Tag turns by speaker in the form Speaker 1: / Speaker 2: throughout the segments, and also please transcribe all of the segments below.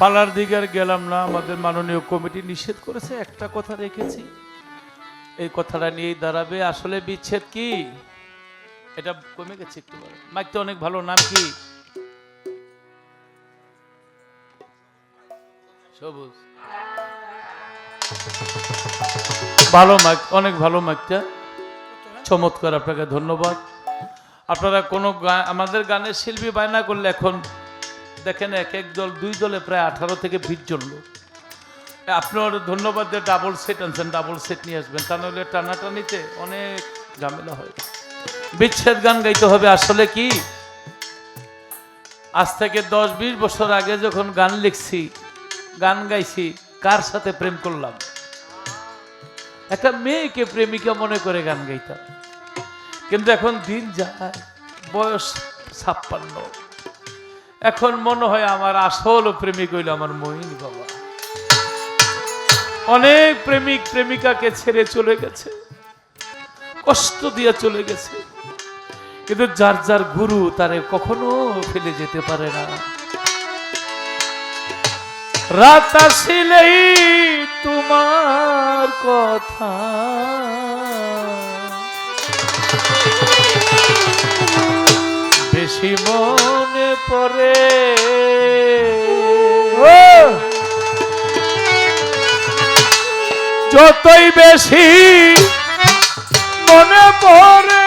Speaker 1: পালার দিকে আর গেলাম না, আমাদের মাননীয় কমিটি নিষেধ করেছে, একটা কথা রেখেছি। এই কথাটা নিয়েই দাঁড়াবে। আসলে বিচ্ছেদ কি? এটা কমে গেছে একটু মাইকটা অনেক ভালো, নাম কি? সবুজ। ভালো মাইক, অনেক ভালো মাইকটা। চমৎকার, আপনাকে ধন্যবাদ। আপনারা কোনো আমাদের গানের শিল্পী বায়না করলে এখন দেখেন এক এক দল, দুই দলে প্রায় আঠারো থেকে বিশ জন লোক। আপনার ধন্যবাদ যে ডাবল সেট আনছেন ডাবল সেট নিয়ে আসবেন। তা নাহলে টানাটানিতে অনেক ঝামেলা হয়। বিচ্ছেদ গান গাইতে হবে। আসলে কি? আজ থেকে দশ বিশ বছর আগে যখন গান লিখছি, গান গাইছি, কার সাথে প্রেম করলাম? একটা মেয়েকে প্রেমিকা মনে করে গান গাইতাম। কিন্তু এখন দিন যায়, বয়স ছাপ্পান্ন। এখন মনে হয় আমার আসল প্রেমিক হইল আমার মহিন বাবা। অনেক প্রেমিক, প্রেমিকাকে ছেড়ে চলে গেছে, কষ্ট দিয়ে চলে গেছে। কিন্তু যার যার গুরু তারে কখনো ফেলে যেতে পারে না। রাত আসিলেই তোমার কথা। বেশি মনে পড়ে। যতই বেশি মনে পড়ে।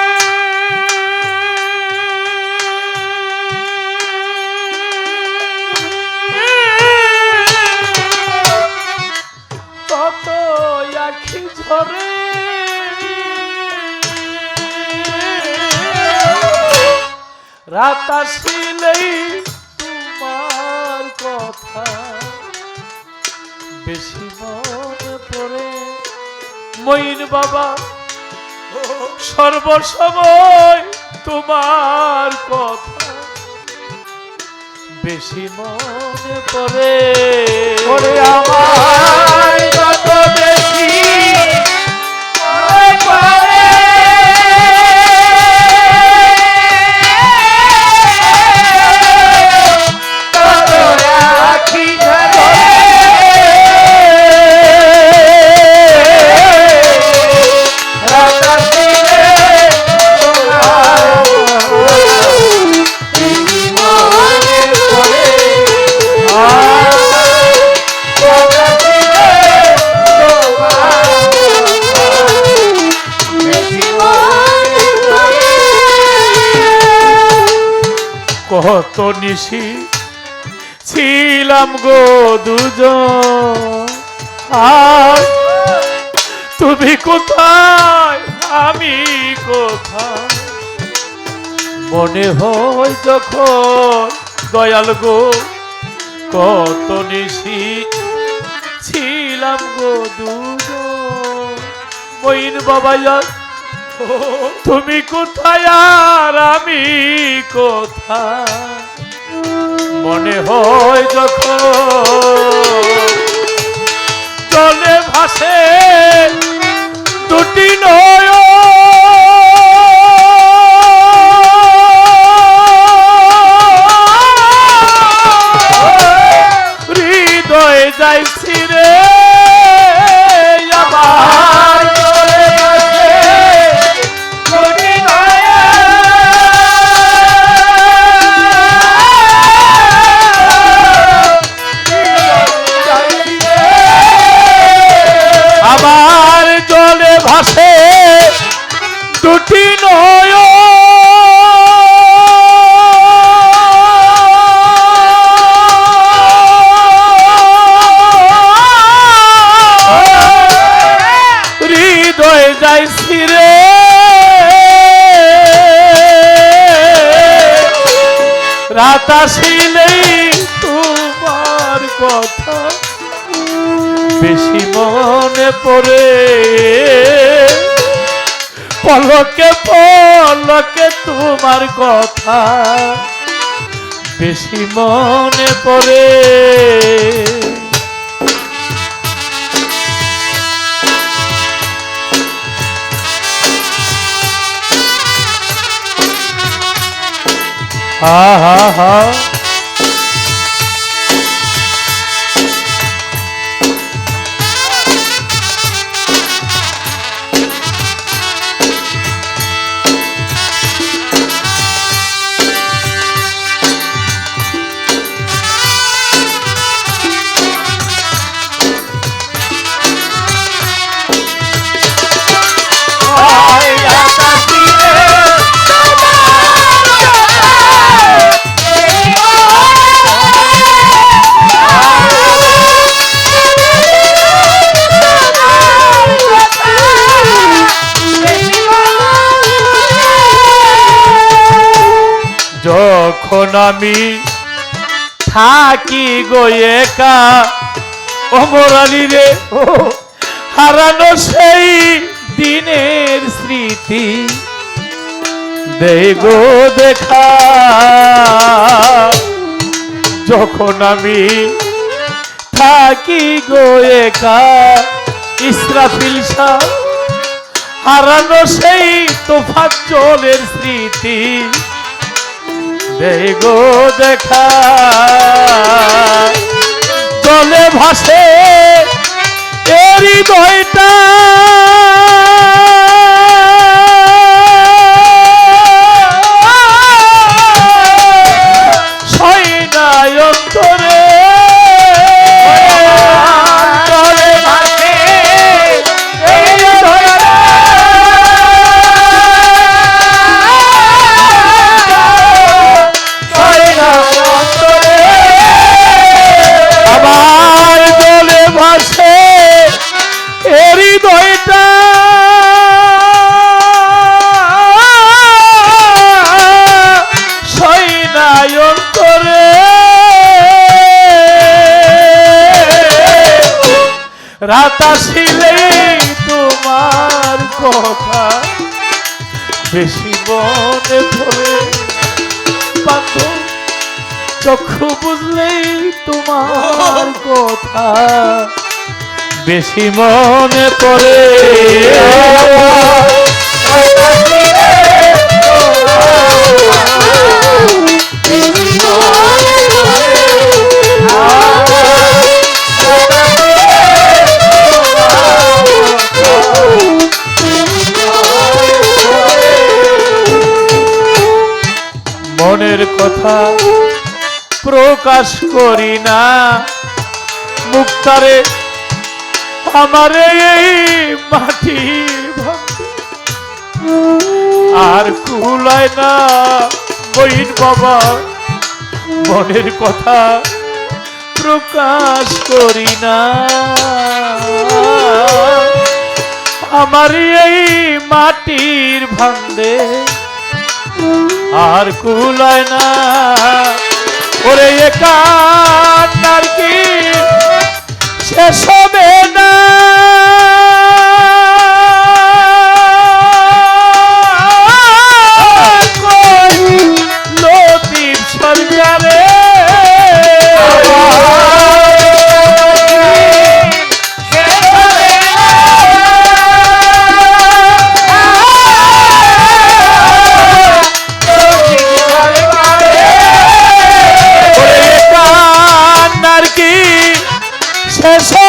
Speaker 1: তত আখি ঝরে। রাত আসিলেই তোমার কথা বেশি মনে পড়ে। মইন বাবা, সর্বসময় তোমার কথা বেশি মনে পড়ে।
Speaker 2: আমার
Speaker 1: কত নিশি ছিলাম গো দুজন। আর তুমি কোথায়? আমি কোথায়? মনে হয় যখন দয়াল গো কত নিশি ছিলাম গো দুজন। মইন বাবা তুমি কোথায় আর আমি কোথায়? মনে হয় যখন
Speaker 2: চলে
Speaker 1: ভাসে দুটি নয় রাত আসিলেই তোমার কথা। বেশি মনে পড়ে। পলকে পলকে তোমার কথা। বেশি মনে পড়ে। ha ha ha. যখন আমি থাকি গো একা অমরালি রে হারানো সেই দিনের স্মৃতি। গো দেখা, যখন আমি থাকি গো একা, ইসরাফিল শাহ, হারানো সেই তোফাত জলের স্মৃতি। দেই দেখা। জলে ভাসে এরি বইটা। রাত আসিলে তোমার কথা বেশি মনে ধরে বান্ধব চক্ষু বুঝলেই তোমার কথা বেশি মনে পড়ে। মনের প্রকাশ করি না। মুক্তারে, আমারে এই ভাতে আর কুলায় না বইন বাবা। মনের কথা প্রকাশ করি না। আমার এই মাটির ভান্দে আর কুলায় না ওরে কান্নার কি? শেষ হবে না। শেষ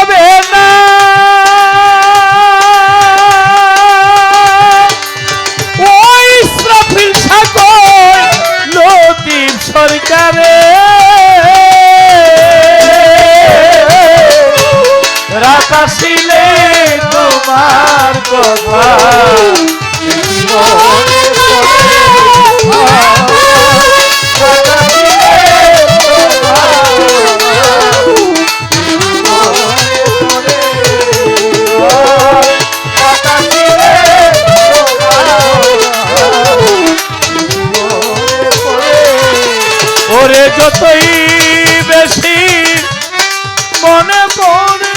Speaker 1: ওরে যতই বেশি মনে পড়ে।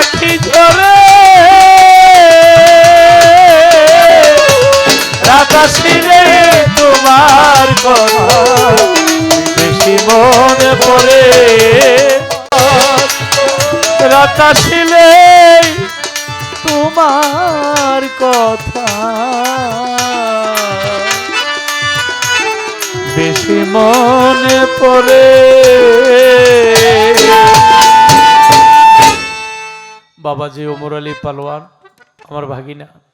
Speaker 1: আখি ঝরে রাত আসিলে তোমার কথা। বেশি মনে পড়ে। রাত আসিলে তোমার কথা। বেশি মনে পড়ে। বাবাজি, ওমর আলী পালোয়ান, আমার ভাগিনা।